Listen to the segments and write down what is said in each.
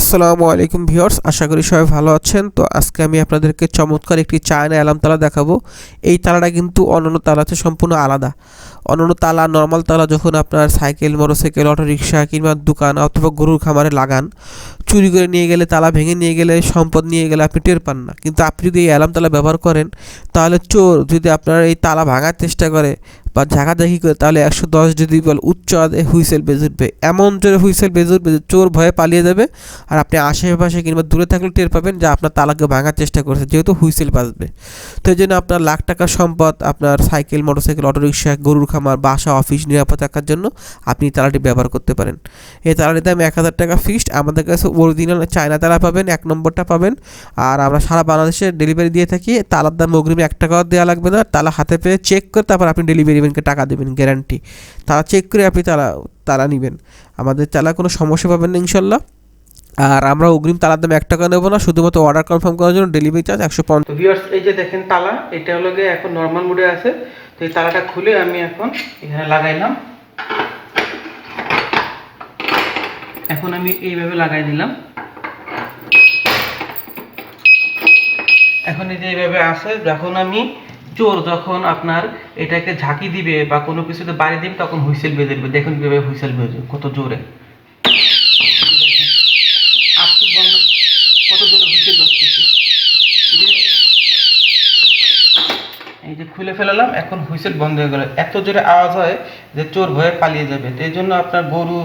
আসসালামু আলাইকুম ভিউয়ার্স, আশা করি সবাই ভালো আছেন। তো আজকে আমি আপনাদেরকে চমৎকার একটি চায়না অ্যালার্ম তালা দেখাবো। এই তালাটা কিন্তু অন্যান্য তালাতে সম্পূর্ণ আলাদা। অন্যান্য তালা, নর্মাল তালা যখন আপনার সাইকেল, মোটরসাইকেল অটো রিক্সা কিংবা দোকান অথবা গরুর খামারে লাগান, চুরি করে নিয়ে গেলে, তালা ভেঙে নিয়ে গেলে, সম্পদ নিয়ে গেলে আপনি টের পান না। কিন্তু আপনি যদি এই অ্যালার্ম তালা ব্যবহার করেন, তাহলে চোর যদি আপনার এই তালা ভাঙার চেষ্টা করে বা ঝাঁকাঝাঁকি করে তাহলে একশো দশ যদি বল উচ্চ আদে হুইসেল বেজে উঠবে এমন জোরে হুইসেল বেজে উঠবে যে চোর ভয়ে পালিয়ে যাবে আর আপনি আশেপাশে কিংবা দূরে থাকলে টের পাবেন যে আপনার তালাকে ভাঙার চেষ্টা করছে, যেহেতু হুইসেল বাজবে। তো এই জন্য আপনার লাখ টাকার সম্পদ, আপনার সাইকেল, মোটরসাইকেল, অটোরিকশা, গরুর খামার, বাসা, অফিস নিরাপদ রাখার জন্য আপনি তালাটি ব্যবহার করতে পারেন। এই তালাটির দাম এক হাজার টাকা ফিক্সড আমাদের কাছে অরিজিনাল চায়না তালা পাবেন, এক নম্বরটা পাবেন। আর আমরা সারা বাংলাদেশে ডেলিভারি দিয়ে থাকি, তালার দাম অগ্রিমে এক টাকাও দেওয়া লাগবে না, তালা হাতে পেয়ে চেক করে তারপর আপনি ডেলিভারি ম্যানকে টাকা দেবেন গ্যারান্টি তারা চেক করে আপনি তারা তারা নেবেন। আমাদের তালা কোনো সমস্যা পাবেন না, ইনশাল্লাহ। আর আমরা অগ্রিম তালার দাম এক টাকা নেব না, শুধুমাত্র অর্ডার কনফার্ম করার জন্য ডেলিভারি চার্জ একশো পঞ্চাশ। ভিউয়ার্স এই যে দেখেন তালা, এটা হলো গিয়ে এখন নর্মাল মোডে আছে। তো এই তালাটা খুলে আমি এখন এখানে লাগাইলাম। এখন আমি এইভাবে লাগাই দিলাম। এখন এই যে এইভাবে আছে, যখন আমি চোর যখন আপনার এটাকে ঝাঁকি দিবে বা কোনো কিছুতে বাড়ি দিবে, তখন হুইসেল বেজে দেবে। দেখুন কীভাবে হুইসেল বেজে কত জোরে আজকে বন্ধ কত জোরে হুইসেল বাজতেছে এই যে- এই যে খুলে ফেলালাম, এখন হুইসেল বন্ধ হয়ে গেল। এত জোরে আওয়াজ হয় যে চোর ভয়ে পালিয়ে যাবে। তো এই জন্য আপনার গরু,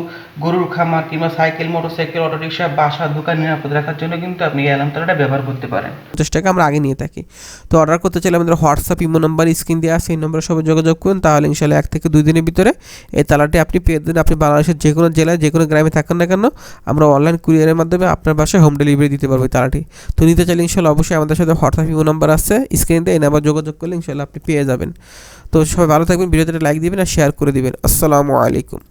গরুর খামার কিংবা সাইকেল, মোটরসাইকেল অটো রিক্সা বাসা, দোকান নিরাপদ রাখার জন্য কিন্তু আপনি এই অ্যালার্ম তালাটা ব্যবহার করতে পারেন। পঞ্চাশ টাকা আমরা আগে নিয়ে থাকি। তো অর্ডার করতে চাইলে আমাদের হোয়াটসঅ্যাপ ইমো নাম্বার স্ক্রিন দেওয়া আছে, এই নম্বরে সবাই যোগাযোগ করুন। তাহলে ইনশাল্লাহ এক থেকে দুই দিনের ভিতরে এই তালাটি আপনি পেয়ে দেন আপনি বাংলাদেশের যে কোনো জেলায়, যে কোনো গ্রামে থাকেন না কেন, আমরা অনলাইন কুরিয়ারের মাধ্যমে আপনার বাসায় হোম ডেলিভারি দিতে পারব তালাটি। তো নিতে চাইলে ইনশাল্লাহ অবশ্যই আমাদের সাথে হোয়াটসঅ্যাপ ইমো নাম্বার আছে স্ক্রিনে এই নাম্বার যোগাযোগ করলে ইনশাল্লাহ পেয়ে যাবেন। তো সবাই ভালো থাকবেন, ভিডিওতে লাইক দিবেন আর শেয়ার করে দিবেন। আসসালামু আলাইকুম।